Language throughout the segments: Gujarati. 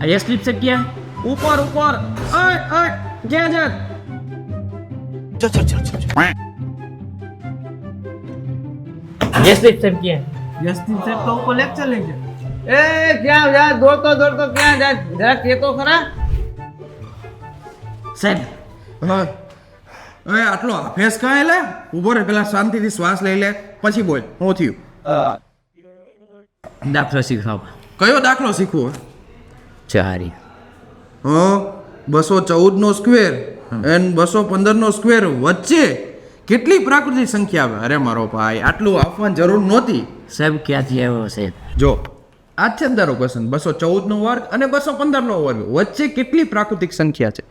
અહીંયા સ્લીપ છે ક્યાં? ઉપર ઉપર. ઓય ઓય જ્યાં જ્યાં ચલ ચલ ચલ ચલ યસ સ્લીપ છે ક્યાં? યસ સ્લીપ છે તો ઉપર લેક્ચર લઈ જા. એ ક્યાં જા? દોડતો દોડતો ક્યાં જા જરા કેતો ખરા? સાહેબ. હા. એ આટલો ફેસ કાય લે? ઊભો રહે પેલા શાંતિથી શ્વાસ લઈ લે પછી બોલ. હું થયું? દાખલો શીખવા. કયો દાખલો શીખવો? ચારી. હં? બસો ચૌદનો સ્ક્વેર એન્ડ બસો પંદરનો સ્ક્વેર વચ્ચે કેટલી પ્રાકૃતિક સંખ્યા આવે? અરે મારો ભાઈ આટલું આપવાની જરૂર નહોતી. સાહેબ ક્યાંથી આવ્યો સાહેબ જો આ છે તારો ક્વેશ્ચન બસો ચૌદનો વર્ગ અને બસો પંદરનો વર્ગ. વચ્ચે કેટલી પ્રાકૃતિક સંખ્યા છે?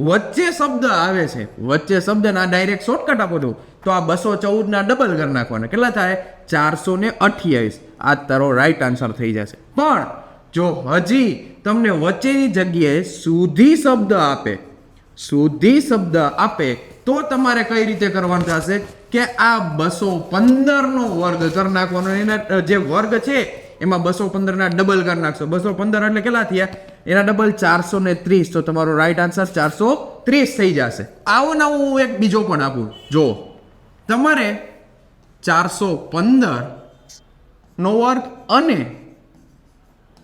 વચ્ચે શબ્દ આવે છે. વચ્ચે શબ્દ ના ડાયરેક્ટ શોર્ટકટ આપો દઉં તો આ બસો ચૌદના ડબલ કરી નાખવાના. કેટલા થાય? ચારસો ને અઠ્યાવીસ. આ તારો રાઈટ આન્સર થઈ જશે. પણ જો હજી તમને વચ્ચેની જગ્યાએ સુધી શબ્દ આપે સુધી શબ્દ આપે, તો તમારે કઈ રીતે કરવાનું થશે? કે આ બસો પંદરનો વર્ગ કરી નાખવાનો. એના જે વર્ગ છે, એમાં બસો પંદરના ડબલ કરી નાખશો. બસો પંદર એટલે કેટલા થયા? એના ડબલ ચારસો ને ત્રીસ. તો તમારો રાઈટ આન્સર ચારસો ત્રીસ થઈ જશે. આવો ના હું એક બીજો પણ આપું. જો, તમારે ચારસો પંદર નો વર્ગ અને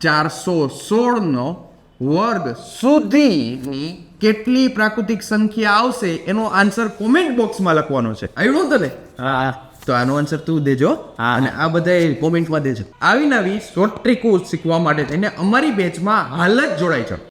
ચારસો સોળનો વર્ગ સુધીની કેટલી પ્રાકૃતિક સંખ્યા આવશે એનો આન્સર કોમેન્ટ બોક્સમાં લખવાનો છે. આવ્યું તને? હા. તો આનો આન્સર તું દેજો હા. અને આ બધા કોમેન્ટમાં દેજો. આવી નવી શોર્ટ ટ્રીકો શીખવા માટે થઈને અમારી બેચમાં હાલ જ જોડાય છે.